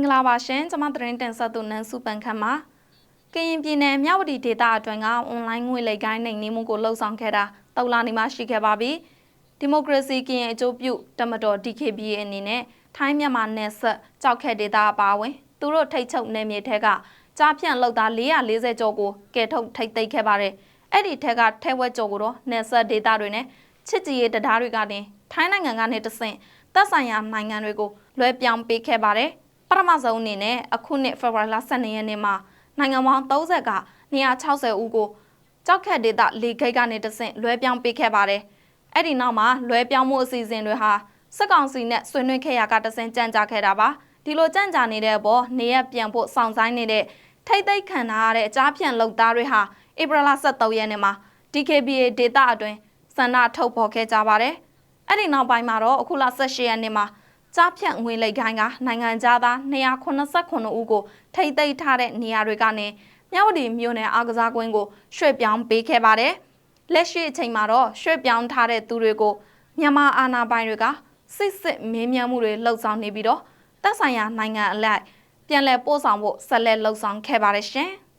္ဂလာပါရှင်ကျွန်မသတင်းတင်ဆက်သူနန်းစုပန်ခန့်ပါကရင်ပြည်နယ်မြဝတီဒေသအတွင်းကအွန်လိုင်းငွေလိမ်ကိုင်းနိုင်နေမှုကိုလှုံ့ဆော်ခဲ့တာတောက်လာနေမှရှိခဲ့ပါပြီဒီမိုကရေစီကရင်အကျိုးပြုတမတော် DKBA အနေနဲ့ထိုင်းမြန်မာနယ်ဆက်ကြောက်ခက်ဒေသအပါအဝင်သူတို့ထိတ်ချုပ်နယ်မြေထက်ကကြားဖြန့်လောက်သား440ကျော်ကိုကယ်ထုတ်ထိတ်သိမ်းခဲ့ပါတယ်အဲ့ဒီထက်ကထဲဝက်ကျော်ကိုတော့နယ်ဆက်ဒေသတွေနဲ့ချစ်ကြည်ရေးတရားတွေကနေထိုင်းနိုင်ငံကနေတဆင့်သက်ဆိုင်ရာနိုင်ငံတွေကိုလွှဲပြောင်းပေးခဲ့ပါတယ် ပထမဆုံးအနေနဲ့အခုနှစ်ဖေဖော်ဝါရီလ12ရက်နေ့မှာနိုင်ငံပေါင်း30က160ဦးကိုကြောက်ခက်ဒေသလေခိတ်ကနေတဆင့်လွှဲပြောင်းပေးခဲ့ပါတယ်အဲ့ဒီနောက်မှာလွှဲပြောင်းမှုအစီအစဉ်တွေဟာစက်ကောင်စီနဲ့ဆွေးနွေးခဲ့ရကတဆင့်ကြံ့ကြာခဲ့တာပါဒီလိုကြံ့ကြာနေတဲ့အပေါ်နေရပြန်ဖို့စောင့်ဆိုင်နေတဲ့ထိတ်သိမ်းခံထားရတဲ့အကြားဖြန့်လုပ်သားတွေဟာဧပြီလ23ရက်နေ့မှာ DKBA ဒေတာအတွင်းဆန္ဒထုတ်ဖော်ခဲ့ကြပါတယ်။အဲ့ဒီနောက်ပိုင်းမှာတော့အခုလ18ရက်နေ့မှာ ကြားဖြန့်ငွေလိတ်ခိုင်းကနိုင်ငံသားသား289ဦးကိုထိတ်သိမ်းထားတဲ့နေရာတွေကနေမြဝတီမြို့နယ်အားကစားကွင်းကိုရွှေ့ပြောင်းပေးခဲ့ပါတယ်။လက်ရှိအချိန်မှာတော့ရွှေ့ပြောင်းထားတဲ့သူတွေကိုမြန်မာအာဏာပိုင်တွေကစစ်စစ်မင်းမြတ်မှုတွေလှုပ်ဆောင်နေပြီးတော့တပ်ဆိုင်ရာနိုင်ငံအလိုက်ပြန်လည်ပို့ဆောင်ဖို့ဆက်လက်လှုပ်ဆောင်ခဲ့ပါတယ်ရှင်။